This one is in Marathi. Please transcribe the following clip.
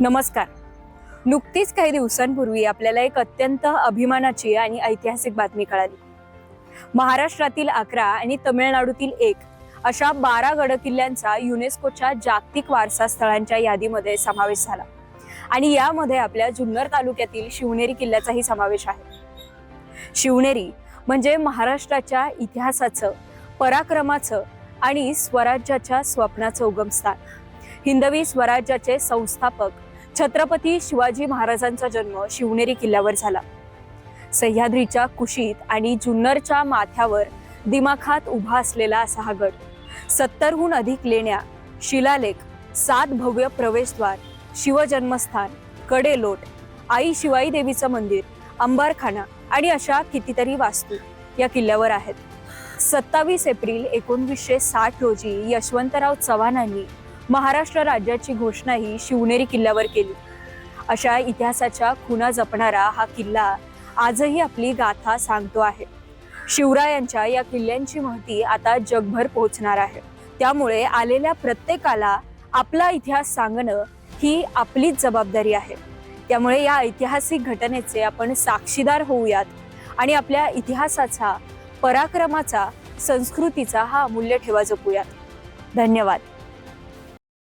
नमस्कार. नुकतीच काही दिवसांपूर्वी आपल्याला एक अत्यंत अभिमानाची आणि ऐतिहासिक बातमी कळाली. महाराष्ट्रातील अकरा आणि तमिळनाडूतील एक अशा बारा गडकिल्ल्यांचा युनेस्कोच्या जागतिक वारसा स्थळांच्या यादीमध्ये समावेश झाला. आणि यामध्ये आपल्या जुन्नर तालुक्यातील शिवनेरी किल्ल्याचाही समावेश आहे. शिवनेरी म्हणजे महाराष्ट्राच्या इतिहासाचं पराक्रमाचं आणि स्वराज्याच्या स्वप्नाचं उगमस्थान. हिंदवी स्वराज्याचे संस्थापक छत्रपती शिवाजी महाराजांचा जन्म शिवनेरी किल्ल्यावर झाला. सह्याद्रीच्या कुशीत आणि जुन्नरच्या माथ्यावर दिमाखात उभा असलेला असा हा गड सत्तरहून अधिक लेण्या शिलालेख सात भव्य प्रवेशद्वार शिवजन्मस्थान कडेलोट आई शिवाई देवीचं मंदिर अंबारखाना आणि अशा कितीतरी वास्तू या किल्ल्यावर आहेत. सत्तावीस एप्रिल एकोणवीसशे साठ रोजी यशवंतराव चव्हाणांनी महाराष्ट्र राज्याची घोषणाही शिवनेरी किल्ल्यावर केली. अशा इतिहासाच्या खुणा जपणारा हा किल्ला आजही आपली गाथा सांगतो आहे. शिवरायांच्या या किल्ल्यांची माहिती आता जगभर पोहोचणार आहे. त्यामुळे आलेल्या प्रत्येकाला आपला इतिहास सांगणं ही आपलीच जबाबदारी आहे. त्यामुळे या ऐतिहासिक घटनेचे आपण साक्षीदार होऊयात आणि आपल्या इतिहासाचा पराक्रमाचा संस्कृतीचा हा अमूल्य ठेवा जपूयात. धन्यवाद.